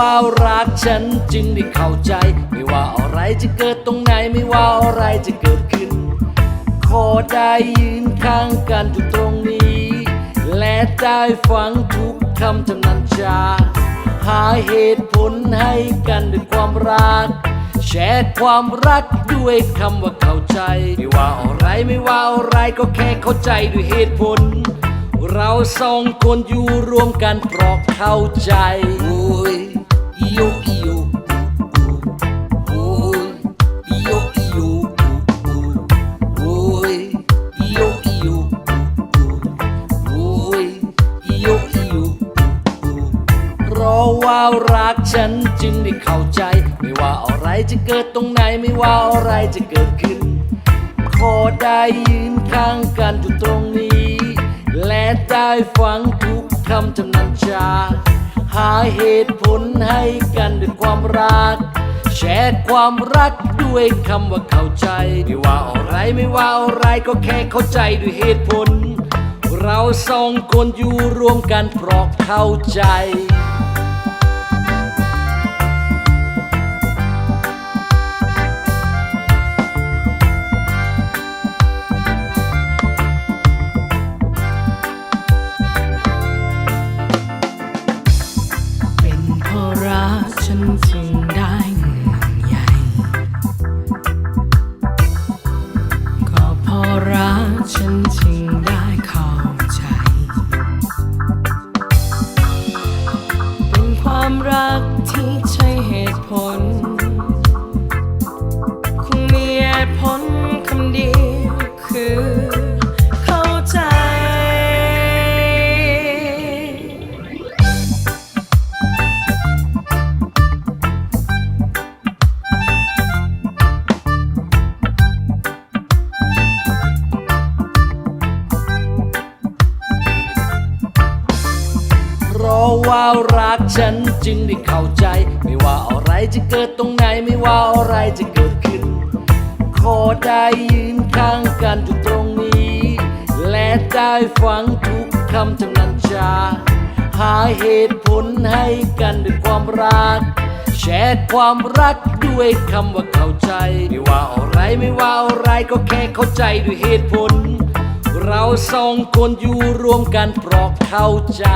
ว่ารักฉันจึงได้เข้าใจ ไม่ว่าอะไรจะเกิดตรงไหนไม่ว่าอะไรจะเกิดขึ้น ขอได้ยืนข้างกันอยู่ตรงนี้ และได้ฟังทุกคำจำนันจา หาเหตุผลให้กันด้วยความรัก แชร์ความรักด้วยคำว่าเข้าใจ ไม่ว่าอะไรไม่ว่าอะไรก็แค่เข้าใจด้วยเหตุผลเราสองคนอยู่รวมกันเพราะเข้าใจ ว่ารักฉันจึงได้เข้าใจ ไม่ว่าอะไรจะเกิดตรงไหนไม่ว่าอะไรจะเกิดขึ้น ขอได้ยืนข้างกันอยู่ตรงนี้ และได้ฟังทุกคำจำนันจา หาเหตุผลให้กันด้วยความรัก แชร์ความรักด้วยคำว่าเข้าใจ ไม่ว่าอะไรไม่ว่าอะไรก็แค่เข้าใจด้วยเหตุผล เราสองคนอยู่รวมกันเพราะเข้าใจ รักฉันจึงได้เข้าใจ ไม่ว่าอะไรจะเกิดตรงไหนไม่ว่าอะไรจะเกิดขึ้น ขอได้ยืนข้างกันอยู่ตรงนี้ และได้ฟังทุกคำจำนันจา หาเหตุผลให้กันด้วยความรัก แชร์ความรักด้วยคำว่าเข้าใจ ไม่ว่าอะไรไม่ว่าอะไรก็แค่เข้าใจด้วยเหตุผล เราสองคนอยู่รวมกันเพราะเข้าใจ